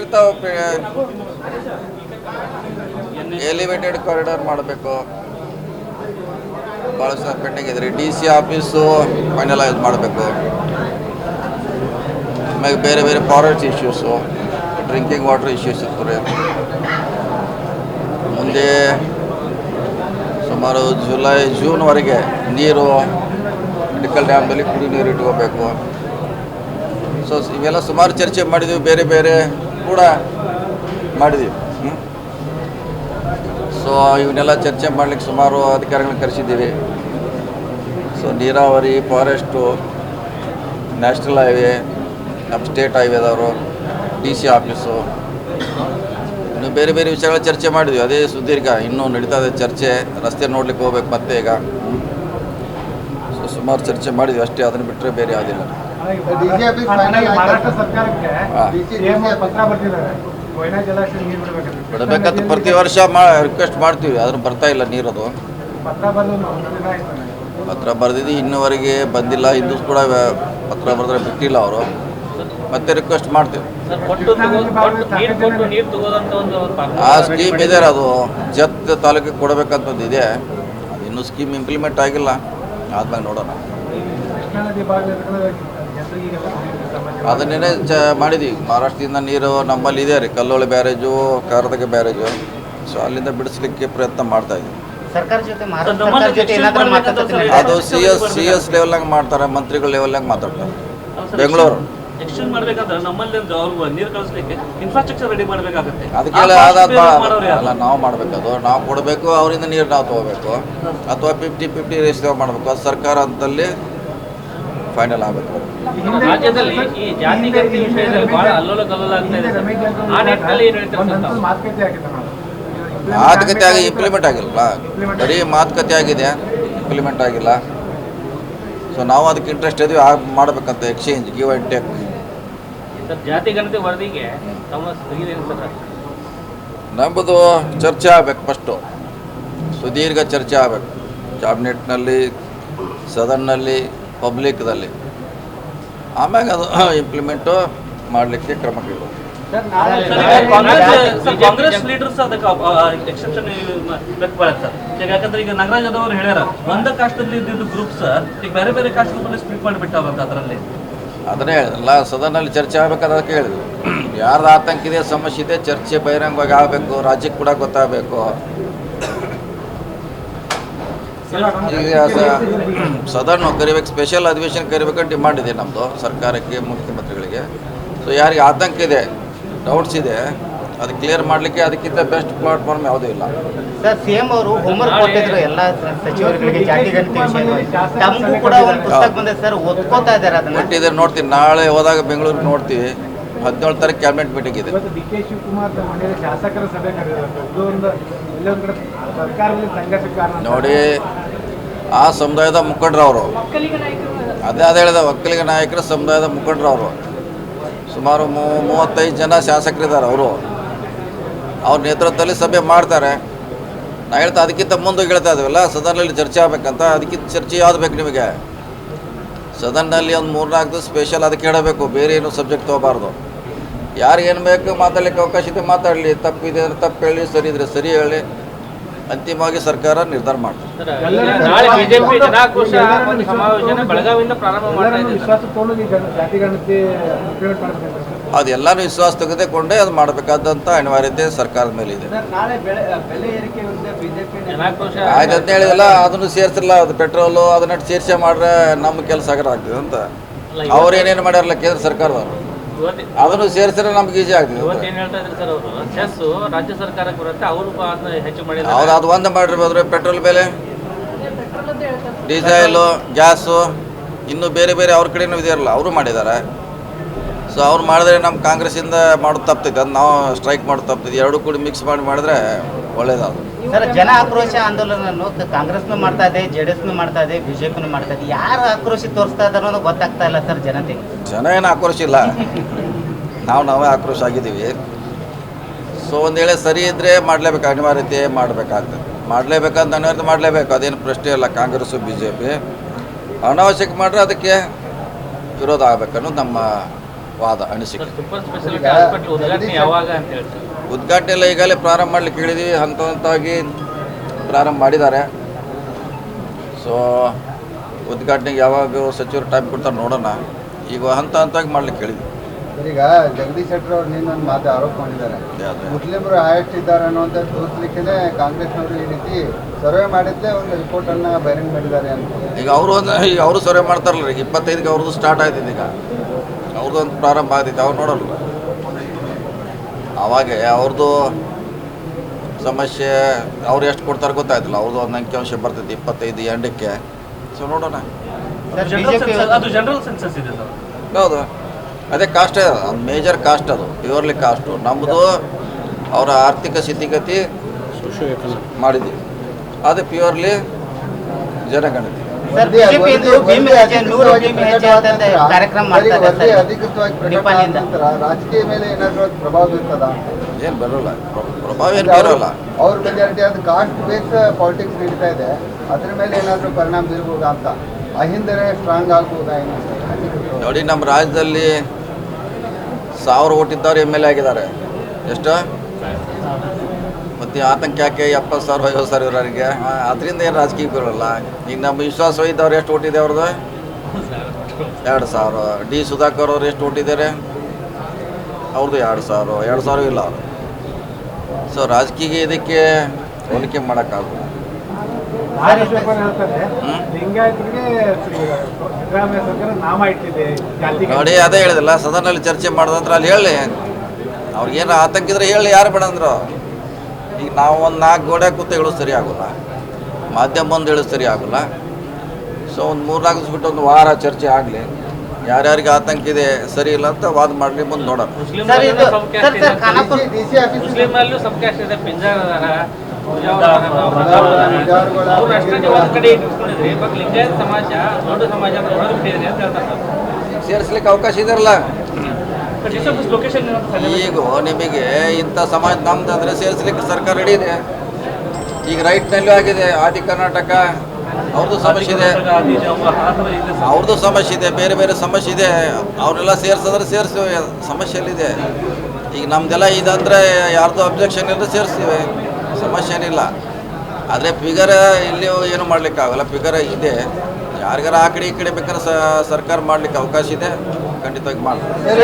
ಇರ್ತಾವೆ elevated corridor ಮಾಡಬೇಕು. ಭಾಳ ಸಹ ಪೆಂಡಿಂಗ್ ಇದ್ರಿ ಡಿ ಸಿ ಆಫೀಸು ಫೈನಲೈಸ್ ಮಾಡಬೇಕು. ಆಮೇಲೆ ಬೇರೆ ಬೇರೆ forest issues drinking water issues ಇರ್ತವೆ ಮುಂದೆ ಸುಮಾರು ಜುಲೈ ಜೂನ್ವರೆಗೆ ನೀರು ಮೆಡಿಕಲ್ ಡ್ಯಾಮ್ದಲ್ಲಿ ಕುಡಿ ನೀರು ಇಟ್ಕೋಬೇಕು. ಸೊ ಇವೆಲ್ಲ ಸುಮಾರು ಚರ್ಚೆ ಮಾಡಿದ್ವಿ. ಬೇರೆ ಬೇರೆ ಕೂಡ ಮಾಡಿದ್ದೀವಿ ಸೊ ಇವನ್ನೆಲ್ಲ ಚರ್ಚೆ ಮಾಡ್ಲಿಕ್ಕೆ ಸುಮಾರು ಅಧಿಕಾರಿಗಳನ್ನ ಕರೆಸಿದ್ದೀವಿ. ಸೊ ನೀರಾವರಿ ಫಾರೆಸ್ಟು ನ್ಯಾಷನಲ್ ಹೈವೇ ನಮ್ಮ ಸ್ಟೇಟ್ ಹೈವೇದವರು ಡಿ ಸಿ ಆಫೀಸು ಇನ್ನು ಬೇರೆ ಬೇರೆ ವಿಷಯಗಳ ಚರ್ಚೆ ಮಾಡಿದ್ವಿ. ಅದೇ ಸುದೀರ್ಘ. ಇನ್ನೂ ನಡೀತಾ ಇದೆ ಚರ್ಚೆ. ರಸ್ತೆ ನೋಡ್ಲಿಕ್ಕೆ ಹೋಗ್ಬೇಕು ಮತ್ತೆ ಈಗ. ಸೊ ಸುಮಾರು ಚರ್ಚೆ ಮಾಡಿದ್ವಿ. ಅಷ್ಟೇ. ಅದನ್ನು ಬಿಟ್ಟರೆ ಬೇರೆ ಯಾವುದಿಲ್ಲ ಬಿಡಬೇಕಂತ ಪ್ರತಿ ವರ್ಷ ಮಾ ರಿಕ್ವೆಸ್ಟ್ ಮಾಡ್ತೀವಿ ಆದ್ರೂ ಬರ್ತಾ ಇಲ್ಲ ನೀರು ಅದು. ಪತ್ರ ಬರೆದಿದ್ದು ಇನ್ನೂವರೆಗೆ ಬಂದಿಲ್ಲ ಹಿಂದೂ ಕೂಡ ಪತ್ರ ಬರೆದ್ರೆ ಬಿಟ್ಟಿಲ್ಲ ಅವರು. ಮತ್ತೆ ರಿಕ್ವೆಸ್ಟ್ ಮಾಡ್ತೀವಿ. ಸರ್ ಕೊಟ್ಟು ಕೊಟ್ಟು ನೀರು ಕೊಟ್ಟು ನೀರು ತಗೋದಂತ ಒಂದು ಆ ಸ್ಕೀಮ್ ಇದೆ ಅದು. ಜತ್ ತಾಲೂಕಿಗೆ ಕೊಡಬೇಕಂತದ್ದು ಇದೆ. ಇನ್ನೂ ಸ್ಕೀಮ್ ಇಂಪ್ಲಿಮೆಂಟ್ ಆಗಿಲ್ಲ. ಆದ್ಮೇಲೆ ನೋಡೋಣ. ಅದನ್ನೇ ಚ ಮಾಡಿದ್ವಿ. ಮಹಾರಾಷ್ಟ್ರದಿಂದ ನೀರು ನಮ್ಮಲ್ಲಿ ಇದೆ ರೀ. ಕಲ್ಲೋಳಿ ಬ್ಯಾರೇಜು ಕಾರದಕ್ಕೆ ಬ್ಯಾರೇಜು. ಸೊ ಅಲ್ಲಿಂದ ಬಿಡಿಸ್ಲಿಕ್ಕೆ ಪ್ರಯತ್ನ ಮಾಡ್ತಾ ಮಾತುಕತೆ ಅದು ಸಿ ಎಸ್ ಸಿ ಎಸ್ ಲೆವೆಲ್ನಾಗ ಮಾಡ್ತಾರೆ ಮಂತ್ರಿಗಳ ಲೆವೆಲ್ನಾಗ ಮಾತಾಡ್ತಾರೆ. ಬೆಂಗಳೂರು. ಎಕ್ಸ್ಚೇಂಜ್ ಮಾಡ್ಬೇಕಂದ್ರೆ ನಮ್ಮಲ್ಲಿ ಒಂದು ಅವ್ರು ನೀರು ಕಳಿಸ್ಲಿಕ್ಕೆ ಇನ್ಫ್ರಾಸ್ಟ್ರಕ್ಚರ್ ರೆಡಿ ಮಾಡ್ಬೇಕಾಗುತ್ತೆ. ಅದಕ್ಕೆಲ್ಲ ಆ ಆದ cost bear ಮಾಡೋರು ಯಾರು? ಅಲ್ಲ ನಾವು ಮಾಡಬೇಕದು ನಾವು ಕೊಡಬೇಕು ಅವರಿಂದ ನೀರು ನಾವು ತಗೋಬೇಕು. ಅಥವಾ ಫಿಫ್ಟಿ ಫಿಫ್ಟಿ ರೇಸ್ ಮಾಡಬೇಕು. ಅದು ಸರ್ಕಾರ ಅಂತಲ್ಲಿ ಫೈನಲ್ ಆಗಬೇಕು. ರಾಜ್ಯದಲ್ಲಿ ಈ ಜಾತಿ ಗಣತಿ ವಿಷಯದಲ್ಲಿ ಬಹಳ ಅಲ್ಲೋಲ ಕಲ್ಲೋಲ ಆಗ್ತಾ ಇದೆ ಆ ನಿಟ್ಟಿನಲ್ಲಿ ಏನು ಹೇಳ್ತಾರೆ? ಮಾತುಕತೆ ಆಗಿ ಇಂಪ್ಲಿಮೆಂಟ್ ಆಗಿಲ್ಲ ಬರೀ ಮಾತುಕತೆ ಆಗಿದೆ ಇಂಪ್ಲಿಮೆಂಟ್ ಆಗಿಲ್ಲ. ಸೊ ನಾವು ಅದಕ್ಕೆ ಇಂಟ್ರೆಸ್ಟ್ ಇದೀವಿ ಆಗ ಮಾಡಬೇಕಂತ ಎಕ್ಸ್ಚೇಂಜ್ ಗಿವ್ ಆ್ಯಂಡ್ ಟೇಕ್ ಜಾತಿ ಗಣತಿ ವರದಿಗೆ ನಮ್ಮದು ಚರ್ಚೆ ಆಗಬೇಕು ಫಸ್ಟು ಸುದೀರ್ಘ ಚರ್ಚೆ ಆಗಬೇಕು. ಕ್ಯಾಬಿನೆಟ್ನಲ್ಲಿ ಸದನ್ನಲ್ಲಿ ಪಬ್ಲಿಕ್ದಲ್ಲಿ ಆಮ್ಯಾಗ ಅದು ಇಂಪ್ಲಿಮೆಂಟು ಮಾಡಲಿಕ್ಕೆ ಕ್ರಮ ಈಗ ಕಾಂಗ್ರೆಸ್ ಲೀಡರ್ಸ್ ಅದಕ್ಕೆ ಎಕ್ಸೆಪ್ಷನ್ ವ್ಯಕ್ತಪಡಿಸ್ತಾರೆ ಈಗ ಯಾಕಂದ್ರೆ ಈಗ ನಾಗರಾಜ್ ಯಾದವ್ ಅವರು ಹೇಳ್ಯಾರ ಒಂದ ಕಾಸ್ಟಲ್ಲಿ ಇದ್ದಿದ್ದು ಗ್ರೂಪ್ಸ್ ಈಗ ಬೇರೆ ಬೇರೆ ಕಾಸ್ಟ್ ಗ್ರೂಪಲ್ಲಿ ಸ್ಪ್ಲಿಟ್ ಮಾಡಿಬಿಟ್ಟಾವಂತ ಅದರಲ್ಲಿ. ಅದನ್ನೇ ಹೇಳಿದ್ರಲ್ಲ ಸದನಲ್ಲಿ ಚರ್ಚೆ ಆಗಬೇಕಾದ್ರೆ ಅದಕ್ಕೆ ಹೇಳಿದ್ವಿ. ಯಾರ್ದು ಆತಂಕ ಇದೆ ಸಮಸ್ಯೆ ಇದೆ ಚರ್ಚೆ ಬಹಿರಂಗವಾಗಿ ಆಗಬೇಕು ರಾಜ್ಯಕ್ಕೆ ಕೂಡ ಗೊತ್ತಾಗಬೇಕು. ಈಗ ಸದನ್ ಕರಿಬೇಕು ಸ್ಪೆಷಲ್ ಅಧಿವೇಶನ ಕರಿಬೇಕಂತ ಡಿಮಾಂಡ್ ಇದೆ ನಮ್ಮದು ಸರ್ಕಾರಕ್ಕೆ ಮುಖ್ಯಮಂತ್ರಿಗಳಿಗೆ. ಸೊ ಯಾರಿಗೆ ಆತಂಕ ಇದೆ ಡೌಟ್ಸ್ ಇದೆ ಅದು ಕ್ಲಿಯರ್ ಮಾಡಲಿಕ್ಕೆ ಅದಕ್ಕಿಂತ ಬೆಸ್ಟ್ ಪ್ಲಾಟ್ಫಾರ್ಮ್ ಯಾವುದೂ ಇಲ್ಲ. ಸರ್ ಸಿಎಂ ಅವರು ಹೋಮ್ವರ್ಕ್ ಕೊಟ್ಟಿದ್ರು ಎಲ್ಲ ಸಚಿವರುಗಳಿಗೆ ಜಾತಿ ಗಣತಿ ವಿಷಯದಲ್ಲಿ ತಮಗೂ ಕೂಡ ಒಂದು ಪುಸ್ತಕ ಬಂದಿದೆ ಸರ್ ಓದ್ಕೋತಾ ಇದ್ದಾರೆ ಅದನ್ನ. ಕೊಟ್ಟಿದ್ದಾರೆ ನೋಡ್ತೀನಿ. ನಾಳೆ ಹೋದಾಗ ಬೆಂಗಳೂರಿಗೆ ನೋಡ್ತೀವಿ. ಹದಿನೇಳು ತಾರೀಕು ಕ್ಯಾಬಿನೆಟ್ ಮೀಟಿಂಗ್ ಇದೆ. ಇವತ್ತು ಡಿ ಕೆ ಶಿವಕುಮಾರ್ ಮಂಡ್ಯದ ಶಾಸಕರ ಸಭೆ ಕರೆದಿದ್ದಾರೆ ಇದು ಒಂದು ಎಲ್ಲೊಂದು ಕಡೆ ಸರ್ಕಾರದಲ್ಲಿ ಸಂಘರ್ಷಕ್ಕೆ ಕಾರಣ ನೋಡಿ ಆ ಸಮುದಾಯದ ಮುಖಂಡರವರು ಅದೇ ಅದೇ ಹೇಳಿದೆ, ಒಕ್ಕಲಿಗ ನಾಯಕರ ಸಮುದಾಯದ ಮುಖಂಡರವರು ಸುಮಾರು ಮೂವತ್ತೈದು ಜನ ಶಾಸಕರಿದ್ದಾರೆ ಅವರು. ಅವ್ರ ನೇತೃತ್ವದಲ್ಲಿ ಸಭೆ ಮಾಡ್ತಾರೆ. ನಾ ಹೇಳ್ತಾ ಅದಕ್ಕಿಂತ ಮುಂದೆ ಹೇಳ್ತಾ ಇದ್ದೀವಲ್ಲ ಸದನಲ್ಲಿ ಚರ್ಚೆ ಆಗ್ಬೇಕಂತ, ಅದಕ್ಕಿಂತ ಚರ್ಚೆ ಯಾವ್ದು ಬೇಕು ನಿಮಗೆ? ಸದನ್ನಲ್ಲಿ ಒಂದು ಮೂರ್ನಾಲ್ಕು ಸ್ಪೆಷಲ್ ಅದಕ್ಕೆ ಹೇಳಬೇಕು, ಬೇರೆ ಏನು ಸಬ್ಜೆಕ್ಟ್ ತೊಗೋಬಾರ್ದು. ಯಾರು ಏನು ಬೇಕು ಮಾತಾಡಲಿಕ್ಕೆ ಅವಕಾಶ ಇದೆ ಮಾತಾಡಲಿ, ತಪ್ಪಿದೆ ತಪ್ಪು ಹೇಳಿ, ಸರಿ ಇದ್ರೆ ಸರಿ ಹೇಳಿ. ಅಂತಿಮವಾಗಿ ಸರ್ಕಾರ ನಿರ್ಧಾರ ಮಾಡ್ತಾರೆ ಅದೆಲ್ಲಾನು ನಾಳೆ ಬಿಜೆಪಿ ಜನಾಕ್ರೋಶ ಒಂದು ಸಮಾವೇಶನ ಬೆಳಗಾವಿಯಿಂದ ಪ್ರಾರಂಭ ಮಾಡ್ತಾ ಎಲ್ಲರನ್ನೂ ವಿಶ್ವಾಸ ತೆಗೆದುಕೊಂಡೇ ಅದು ಮಾಡಬೇಕಾದಂತ ಅನಿವಾರ್ಯತೆ ಸರ್ಕಾರದ ಮೇಲೆ ಇದೆ. ನಾಳೆ ಬೆಲೆ ಬೆಲೆ ಏರಿಕೆ ಬಿಜೆಪಿ ಜನಾಕ್ರೋಶ ಆಯ್ತು ಅಂತ ಹೇಳಿದಲ್ಲ ಅದನ್ನು ಸೇರಿಸಿಲ್ಲ ಅದು ಪೆಟ್ರೋಲು ಅದನ್ನ ಸೇರ್ಸೆ ಮಾಡ್ರೆ ನಮ್ಮ ಕೆಲಸ ಆಗರ ಆಗ್ತದೆ ಅಂತ. ಅವ್ರು ಏನೇನು ಮಾಡ್ಯಾರಲ್ಲ ಕೇಂದ್ರ ಸರ್ಕಾರದವರು? ಅದನ್ನು ಸೇರಿಸಿದ್ರೆ ನಮ್ಗೆ ಈಜಿ ಆಗ್ತದೆ. ಇವತ್ತು ಏನ್ ಹೇಳ್ತಾ ಇದ್ರು ಸರ್ ಅವರು? ಸೆಸ್ ರಾಜ್ಯ ಸರ್ಕಾರಕ್ಕೆ ಬರುತ್ತೆ ಅವರು ಅದನ್ನ ಹೆಚ್ಚು ಮಾಡಿದ್ರು ಅವ್ರು ಅದು ಒಂದು ಮಾಡಿರ್ಬೋದ್ರೆ ಪೆಟ್ರೋಲ್ ಬೆಲೆ. ಡೀಸೆಲು ಗ್ಯಾಸು ಇನ್ನೂ ಬೇರೆ ಬೇರೆ ಅವ್ರ ಕಡೆನೂ ಇದೆಯಲ್ಲ ಅವರು ಮಾಡಿದ್ದಾರೆ. ಸೊ ಅವ್ರು ಮಾಡಿದ್ರೆ ನಮ್ಮ ಕಾಂಗ್ರೆಸ್ಸಿಂದ ಮಾಡೋದು ತಪ್ತೈತೆ ಅದು ನಾವು ಸ್ಟ್ರೈಕ್ ಮಾಡೋದು ತಪ್ತೈತೆ. ಎರಡು ಕೂಡ ಮಿಕ್ಸ್ ಮಾಡಿ ಮಾಡಿದ್ರೆ ಒಳ್ಳೇದಾದ್ರು ಸರ್ ಜನ ಆಕ್ರೋಶ ಆಂದೋಲನ ಕಾಂಗ್ರೆಸ್ನು ಮಾಡ್ತಾ ಇದೆ ಜೆ ಡಿ ಎಸ್ನು ಮಾಡ್ತಾ ಇದೆ ಬಿಜೆಪಿನೂ ಮಾಡ್ತಾ ಇದೆ. ಯಾರು ಆಕ್ರೋಶ ತೋರಿಸ್ತಾ ಇದ್ದಾರೆ ಅನ್ನೋದು ಗೊತ್ತಾಗ್ತಾ ಇಲ್ಲ ಸರ್ ಜನತೆಗೆ. ಜನ ಏನು ಆಕ್ರೋಶ ಇಲ್ಲ. ನಾವು ನಾವೇ ಆಕ್ರೋಶ ಆಗಿದ್ದೀವಿ. ಸೊ ಒಂದು ವೇಳೆ ಸರಿ ಇದ್ದರೆ ಮಾಡಲೇಬೇಕು ಅನಿವಾರ್ಯತೆ ಮಾಡಬೇಕಾಗ್ತದೆ. ಮಾಡಲೇಬೇಕಂತ ಅನಿವಾರ್ಯತೆ ಮಾಡಲೇಬೇಕು ಅದೇನು ಪ್ರಶ್ನೆ ಇಲ್ಲ ಕಾಂಗ್ರೆಸ್ಸು ಬಿ ಜೆ ಪಿ ಅನಾವಶ್ಯಕ ಮಾಡಿದ್ರೆ ಅದಕ್ಕೆ ವಿರೋಧ ಆಗಬೇಕು ಅನ್ನೋದು ನಮ್ಮ ವಾದ ಅನಿಸಿಕೆ. ಉದ್ಘಾಟನೆ ಎಲ್ಲ ಈಗಾಗಲೇ ಪ್ರಾರಂಭ ಮಾಡ್ಲಿಕ್ಕೆ ಹೇಳಿದ್ವಿ ಹಂತ ಹಂತವಾಗಿ ಪ್ರಾರಂಭ ಮಾಡಿದ್ದಾರೆ. ಸೊ ಉದ್ಘಾಟನೆಗೆ ಯಾವಾಗ ಸಚಿವರು ಟೈಮ್ ಕೊಡ್ತಾರೆ ನೋಡೋಣ. ಈಗ ಹಂತ ಹಂತವಾಗಿ ಮಾಡ್ಲಿಕ್ಕೆ ಹೇಳಿದ್ವಿ. ಈಗ ಜಗದೀಶ್ ಶೆಟ್ಟರ್ ಅವ್ರು ನಿನ್ನೊಂದು ಮಾತು ಆರೋಪ ಮಾಡಿದ್ದಾರೆ? ಮುಸ್ಲಿಮರು ಹೈಯೆಸ್ಟ್ ಇದ್ದಾರೆ ಅನ್ನುವಂಥ ತೋರಿಸ್ಲಿಕ್ಕೆ ಕಾಂಗ್ರೆಸ್ನವರು ಈ ರೀತಿ ಸರ್ವೆ ಮಾಡಿದ್ದೆ ಒಂದು ರಿಪೋರ್ಟ್ ಅನ್ನ ಬೈರಿಂಗ್ ಮಾಡಿದ್ದಾರೆ ಅಂತ. ಈಗ ಅವರು ಒಂದು ಈಗ ಅವರು ಸರ್ವೆ ಮಾಡ್ತಾರಲ್ಲ ರೀ ಇಪ್ಪತ್ತೈದಕ್ಕೆ ಅವ್ರದ್ದು ಸ್ಟಾರ್ಟ್ ಆಯ್ತು ಈಗ. ಅವ್ರದ್ದು ಒಂದು ಪ್ರಾರಂಭ ಆಗ್ತಿತ್ತು ಅವ್ರು ನೋಡಲ್ಲ ಅವಾಗ ಅವ್ರದ್ದು ಸಮಸ್ಯೆ ಅವ್ರು ಎಷ್ಟು ಕೊಡ್ತಾರೆ ಗೊತ್ತಾಯ್ತಿಲ್ಲ ಅವ್ರದ್ದು ಒಂದು ಅಂಕಿಅಂಶ ಬರ್ತೈತಿ ಇಪ್ಪತ್ತೈದು ಎಂಡಕ್ಕೆ ಸೊ ನೋಡೋಣ. ಸರ್ ಜನರಲ್ ಬಿಜೆಪಿ ಅದು ಜನರಲ್ ಸೆನ್ಸಸ್ ಇದೆ ಸರ್ ಹೌದು. ಅದೇ ಕಾಸ್ಟ್ ಅದು ಮೇಜರ್ ಕಾಸ್ಟ್ ಅದು ಪ್ಯೂರ್ಲಿ ಕಾಸ್ಟು ನಮ್ಮದು ಅವರ ಆರ್ಥಿಕ ಸ್ಥಿತಿಗತಿ ಮಾಡಿದ್ವಿ. ಅದು ಪ್ಯೂರ್ಲಿ ಜನಗಣತಿ. ರಾಜಕೀಯ ಮೇಲೆ ಏನಾದರೂ ಪ್ರಭಾವ ಬೀರ್ತದ ಏನು ಬರೋಲ್ಲ ಪ್ರಭಾವ ಏನು ಬರೋಲ್ಲ. ಅವ್ರ ಮೆಜಾರಿಟಿ ಅದು ಕಾಸ್ಟ್ ಬೇಸ್ ಪಾಲಿಟಿಕ್ಸ್ ನಡೀತಾ ಇದೆ ಅದ್ರ ಮೇಲೆ ಏನಾದರೂ ಪರಿಣಾಮ ಬೀರ್ಬೋದಾ ಅಂತ? ನೋಡಿ, ನಮ್ಮ ರಾಜ್ಯದಲ್ಲಿ ಸಾವಿರ ಓಟಿದ್ದವ್ರು ಎಂ ಎಲ್ ಎ ಆಗಿದ್ದಾರೆ. ಎಷ್ಟು? ಮತ್ತು ಆತಂಕ ಯಾಕೆ ಎಪ್ಪತ್ತು ಸಾವಿರ, ಐವತ್ತು ಸಾವಿರ ಇರೋರಿಗೆ. ಅದರಿಂದ ಏನು ರಾಜಕೀಯ ಬೀಳಲ್ಲ. ಈಗ ನಮ್ಮ ವಿಶ್ವಾಸ ಇದ್ದವ್ರು ಎಷ್ಟು ಓಟಿದೆ ಅವ್ರದ್ದು? ಎರಡು ಸಾವಿರ. ಡಿ ಸುಧಾಕರ್ ಅವ್ರು ಎಷ್ಟು ಓಟಿದ್ದಾರೆ ಅವ್ರದ್ದು ಎರಡು ಸಾವಿರ. ಎರಡು ಸಾವಿರ ಇಲ್ಲ ಅವರು. ಸೊ ರಾಜಕೀಯ ಇದಕ್ಕೆ ಹೋಲಿಕೆ ಮಾಡೋಕ್ಕಾಗಲ್ಲ. ನೋಡಿ ಅದೇ ಹೇಳಿದಲ್ಲ ಸದನಲ್ಲಿ ಚರ್ಚೆ ಮಾಡಿದಂದ್ರೆ ಅಲ್ಲಿ ಹೇಳಿ. ಅವ್ರಿಗೇನು ಆತಂಕ ಇದ್ರೆ ಹೇಳಿ ಯಾರು ಬೇಡ ಅಂದ್ರು. ಈಗ ನಾವು ಒಂದು ನಾಲ್ಕು ಗೋಡೆ ಕೂತ ಹೇಳೋದು ಸರಿ ಆಗೋಲ್ಲ. ಮಾಧ್ಯಮ ಬಂದು ಹೇಳೋದು ಸರಿ ಆಗೋಲ್ಲ. ಸೊ ಒಂದು ಮೂರು ನಾಲ್ಕು ದಿವಸ ಬಿಟ್ಟು ಒಂದು ವಾರ ಚರ್ಚೆ ಆಗಲಿ. ಯಾರ್ಯಾರಿಗೆ ಆತಂಕ ಇದೆ ಸರಿ ಇಲ್ಲ ಅಂತ ವಾದ ಮಾಡಲಿ ಮುಂದೆ ನೋಡೋಣ. ಸಮಾಜ ಸೇರಿಸ್ಲಿಕ್ಕೆ ಅವಕಾಶ ಲೊಕೇಶನ್ ಈಗ ನಿಮಗೆ ಇಂಥ ಸಮಾಜ ನಮ್ದು ಅಂದರೆ ಸೇರಿಸ್ಲಿಕ್ಕೆ ಸರ್ಕಾರ ರೆಡಿ ಇದೆ. ಈಗ ರೈಟ್ನಲ್ಲೂ ಆಗಿದೆ, ಆದಿ ಕರ್ನಾಟಕ. ಅವ್ರದ್ದು ಸಮಸ್ಯೆ ಇದೆ. ಅವ್ರದ್ದು ಸಮಸ್ಯೆ ಇದೆ, ಬೇರೆ ಬೇರೆ ಸಮಸ್ಯೆ ಇದೆ. ಅವರೆಲ್ಲ ಸೇರ್ಸಿದ್ರೆ ಸೇರಿಸಿ ಸಮಸ್ಯೆ ಎಲ್ಲಿದೆ ಈಗ ನಮ್ದೆಲ್ಲ ಇದಂದ್ರೆ ಯಾರ್ದು ಅಬ್ಜೆಕ್ಷನ್ ಇಲ್ಲದೆ ಸೇರಿಸ್ತೀವಿ. ಸಮಸ್ಯೆ ಏನಿಲ್ಲ ಆದರೆ ಫಿಗರ್ ಇಲ್ಲಿ ಏನು ಮಾಡಲಿಕ್ಕಾಗಲ್ಲ ಫಿಗರ್ ಇದೆ. ಯಾರಿಗಾರ ಆ ಕಡೆ ಈ ಕಡೆ ಬೇಕಾದ್ರೆ ಸರ್ಕಾರ ಮಾಡ್ಲಿಕ್ಕೆ ಅವಕಾಶ ಇದೆ. ಖಂಡಿತವಾಗಿ ಮಾಡ್ತಾರೆ